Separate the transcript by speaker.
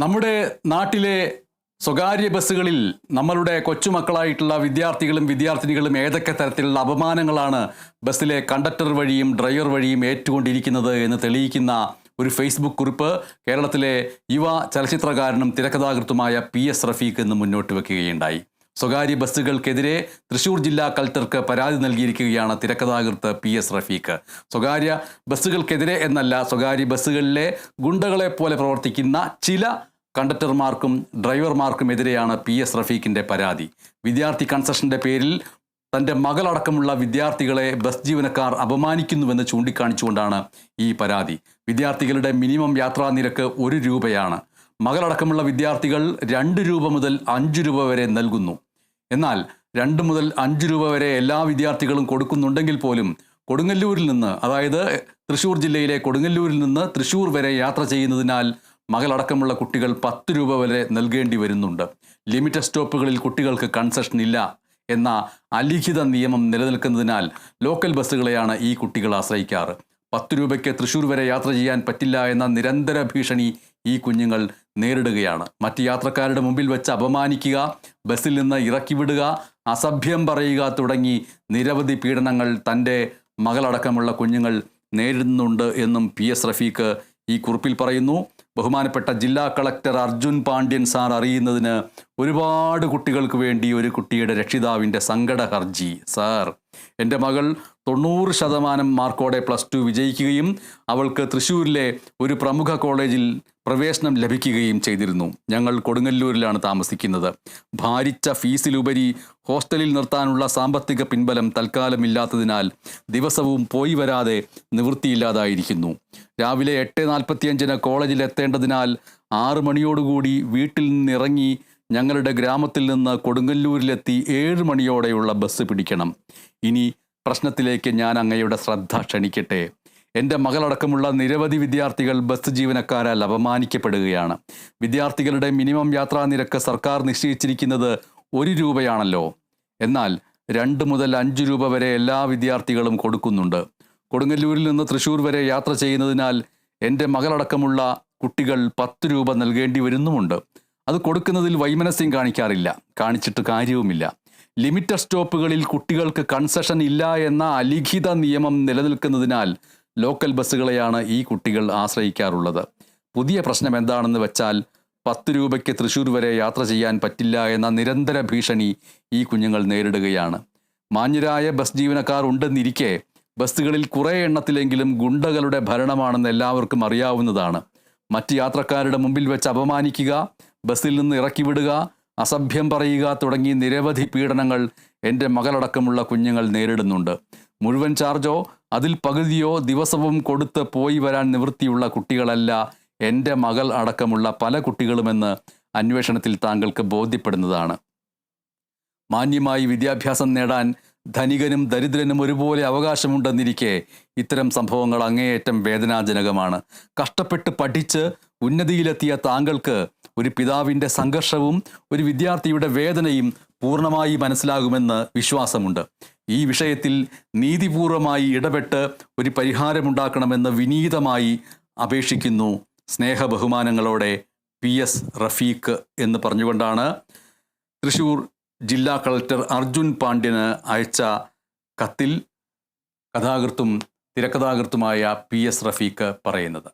Speaker 1: നമ്മുടെ നാട്ടിലെ സ്വകാര്യ ബസ്സുകളിൽ നമ്മളുടെ കൊച്ചുമക്കളായിട്ടുള്ള വിദ്യാർത്ഥികളും വിദ്യാർത്ഥിനികളും ഏതൊക്കെ തരത്തിലുള്ള അപമാനങ്ങളാണ് ബസ്സിലെ കണ്ടക്ടർ വഴിയും ഡ്രൈവർ വഴിയും ഏറ്റുകൊണ്ടിരിക്കുന്നത് എന്ന് തെളിയിക്കുന്ന ഒരു ഫേസ്ബുക്ക് കുറിപ്പ് കേരളത്തിലെ യുവ ചലച്ചിത്രകാരനും തിരക്കഥാകൃത്തുമായ പി എസ് റഫീഖ് എന്ന് മുന്നോട്ട് വെക്കുകയുണ്ടായി. സ്വകാര്യ ബസ്സുകൾക്കെതിരെ തൃശൂർ ജില്ലാ കളക്ടർക്ക് പരാതി നൽകിയിരിക്കുകയാണ് തിരക്കഥാകൃത്ത് പി എസ് റഫീഖ്. സ്വകാര്യ ബസ്സുകൾക്കെതിരെ എന്നല്ല സ്വകാര്യ ബസ്സുകളിലെ ഗുണ്ടകളെ പോലെ പ്രവർത്തിക്കുന്ന ചില കണ്ടക്ടർമാർക്കും ഡ്രൈവർമാർക്കുമെതിരെയാണ് പി എസ് റഫീഖിന്റെ പരാതി. വിദ്യാർത്ഥി കൺസഷന്റെ പേരിൽ തന്റെ മകളടക്കമുള്ള വിദ്യാർത്ഥികളെ ബസ് ജീവനക്കാർ അപമാനിക്കുന്നുവെന്ന് ചൂണ്ടിക്കാണിച്ചുകൊണ്ടാണ് ഈ പരാതി. വിദ്യാർത്ഥികളുടെ മിനിമം യാത്രാ നിരക്ക് ഒരു രൂപയാണ്. മകളടക്കമുള്ള വിദ്യാർത്ഥികൾ രണ്ട് രൂപ മുതൽ അഞ്ച് രൂപ വരെ നൽകുന്നു. എന്നാൽ രണ്ട് മുതൽ അഞ്ച് രൂപ വരെ എല്ലാ വിദ്യാർത്ഥികളും കൊടുക്കുന്നുണ്ടെങ്കിൽ പോലും കൊടുങ്ങല്ലൂരിൽ നിന്ന് അതായത് തൃശ്ശൂർ ജില്ലയിലെ കൊടുങ്ങല്ലൂരിൽ നിന്ന് തൃശ്ശൂർ വരെ യാത്ര ചെയ്യുന്നതിനാൽ മകളടക്കമുള്ള കുട്ടികൾ പത്ത് രൂപ വരെ നൽകേണ്ടി വരുന്നുണ്ട്. ലിമിറ്റഡ് സ്റ്റോപ്പുകളിൽ കുട്ടികൾക്ക് കൺസെഷൻ ഇല്ല എന്ന അലിഖിത നിയമം നിലനിൽക്കുന്നതിനാൽ ലോക്കൽ ബസ്സുകളെയാണ് ഈ കുട്ടികൾ ആശ്രയിക്കാറ്. പത്ത് രൂപയ്ക്ക് തൃശ്ശൂർ വരെ യാത്ര ചെയ്യാൻ പറ്റില്ല എന്ന നിരന്തര ഭീഷണി ഈ കുഞ്ഞുങ്ങൾ നേരിടുകയാണ്. മറ്റ് യാത്രക്കാരുടെ മുമ്പിൽ വെച്ച് അപമാനിക്കുക ബസ്സിൽ നിന്ന് ഇറക്കി വിടുക അസഭ്യം പറയുക തുടങ്ങി നിരവധി പീഡനങ്ങൾ തന്റെ മകളടക്കമുള്ള കുഞ്ഞുങ്ങൾ നേരിടുന്നുണ്ട് എന്നും പി എസ് റഫീഖ് ഈ കുറിപ്പിൽ പറയുന്നു. ബഹുമാനപ്പെട്ട ജില്ലാ കളക്ടർ അർജുൻ പാണ്ഡ്യൻ സാർ അറിയുന്നതിന് ഒരുപാട് കുട്ടികൾക്ക് വേണ്ടി ഒരു കുട്ടിയുടെ രക്ഷിതാവിന്റെ സങ്കട ഹർജി. സാർ എന്റെ മകൾ തൊണ്ണൂറ് ശതമാനം മാർക്കോടെ പ്ലസ് ടു വിജയിക്കുകയും അവൾക്ക് തൃശ്ശൂരിലെ ഒരു പ്രമുഖ കോളേജിൽ പ്രവേശനം ലഭിക്കുകയും ചെയ്തിരുന്നു. ഞങ്ങൾ കൊടുങ്ങല്ലൂരിലാണ് താമസിക്കുന്നത്. ഭാരിച്ച ഫീസിലുപരി ഹോസ്റ്റലിൽ നിർത്താനുള്ള സാമ്പത്തിക പിൻബലം തൽക്കാലമില്ലാത്തതിനാൽ ദിവസവും പോയി വരാതെ നിവൃത്തിയില്ലാതായിരിക്കുന്നു. രാവിലെ എട്ട് നാൽപ്പത്തിയഞ്ചിന് കോളേജിൽ എത്തേണ്ടതിനാൽ ആറ് മണിയോടുകൂടി വീട്ടിൽ നിന്നിറങ്ങി ഞങ്ങളുടെ ഗ്രാമത്തിൽ നിന്ന് കൊടുങ്ങല്ലൂരിലെത്തി ഏഴ് മണിയോടെയുള്ള ബസ് പിടിക്കണം. ഇനി പ്രശ്നത്തിലേക്ക് ഞാൻ അങ്ങയുടെ ശ്രദ്ധ ക്ഷണിക്കട്ടെ. എന്റെ മകളടക്കമുള്ള നിരവധി വിദ്യാർത്ഥികൾ ബസ് ജീവനക്കാരാൽ അപമാനിക്കപ്പെടുകയാണ്. വിദ്യാർത്ഥികളുടെ മിനിമം യാത്രാ നിരക്ക് സർക്കാർ നിശ്ചയിച്ചിരിക്കുന്നത് ഒരു രൂപയാണല്ലോ. എന്നാൽ രണ്ട് മുതൽ അഞ്ച് രൂപ വരെ എല്ലാ വിദ്യാർത്ഥികളും കൊടുക്കുന്നുണ്ട്. കൊടുങ്ങല്ലൂരിൽ നിന്ന് തൃശ്ശൂർ വരെ യാത്ര ചെയ്യുന്നതിനാൽ എന്റെ മകളടക്കമുള്ള കുട്ടികൾ പത്ത് രൂപ നൽകേണ്ടി വരുന്നുമുണ്ട്. അത് കൊടുക്കുന്നതിൽ വൈമനസ്യം കാണിക്കാറില്ല. കാണിച്ചിട്ട് കാര്യവുമില്ല. ലിമിറ്റഡ് സ്റ്റോപ്പുകളിൽ കുട്ടികൾക്ക് കൺസെഷൻ ഇല്ല എന്ന അലിഖിത നിയമം നിലനിൽക്കുന്നതിനാൽ ലോക്കൽ ബസ്സുകളെയാണ് ഈ കുട്ടികൾ ആശ്രയിക്കാറുള്ളത്. പുതിയ പ്രശ്നം എന്താണെന്ന് വെച്ചാൽ പത്ത് രൂപയ്ക്ക് തൃശ്ശൂർ വരെ യാത്ര ചെയ്യാൻ പറ്റില്ല എന്ന നിരന്തര ഭീഷണി ഈ കുഞ്ഞുങ്ങൾ നേരിടുകയാണ്. മാന്യരായ ബസ് ജീവനക്കാർ ഉണ്ടെന്നിരിക്കെ ബസ്സുകളിൽ കുറേ എണ്ണത്തിലെങ്കിലും ഗുണ്ടകളുടെ ഭരണമാണെന്ന് എല്ലാവർക്കും അറിയാവുന്നതാണ്. മറ്റ് യാത്രക്കാരുടെ മുമ്പിൽ വെച്ച് അപമാനിക്കുക ബസ്സിൽ നിന്ന് ഇറക്കി വിടുക അസഭ്യം പറയുക തുടങ്ങി നിരവധി പീഡനങ്ങൾ എന്റെ മകളടക്കമുള്ള കുഞ്ഞുങ്ങൾ നേരിടുന്നുണ്ട്. മുഴുവൻ ചാർജോ അതിൽ പകുതിയോ ദിവസവും കൊടുത്ത് പോയി വരാൻ നിവൃത്തിയുള്ള കുട്ടികളല്ല എന്റെ മകൾ അടക്കമുള്ള പല കുട്ടികളുമെന്ന് അന്വേഷണത്തിൽ താങ്കൾക്ക് ബോധ്യപ്പെടുന്നതാണ്. മാന്യമായി വിദ്യാഭ്യാസം നേടാൻ ധനികനും ദരിദ്രനും ഒരുപോലെ അവകാശമുണ്ടെന്നിരിക്കെ ഇത്തരം സംഭവങ്ങൾ അങ്ങേയറ്റം വേദനാജനകമാണ്. കഷ്ടപ്പെട്ട് പഠിച്ച് ഉന്നതിയിലെത്തിയ താങ്കൾക്ക് ഒരു പിതാവിന്റെ സംഘർഷവും ഒരു വിദ്യാർത്ഥിയുടെ വേദനയും പൂർണമായി മനസ്സിലാകുമെന്ന് വിശ്വാസമുണ്ട്. ഈ വിഷയത്തിൽ നീതിപൂർവമായി ഇടപെട്ട് ഒരു പരിഹാരമുണ്ടാക്കണമെന്ന് വിനീതമായി അപേക്ഷിക്കുന്നു സ്നേഹബഹുമാനങ്ങളോടെ പി എസ് റഫീഖ് എന്ന് പറഞ്ഞുകൊണ്ടാണ് തൃശൂർ ജില്ലാ കളക്ടർ അർജുൻ പാണ്ഡ്യന് അയച്ച കത്തിൽ കഥാകൃത്തും തിരക്കഥാകൃത്തുമായ പി എസ് റഫീഖ് പറയുന്നത്.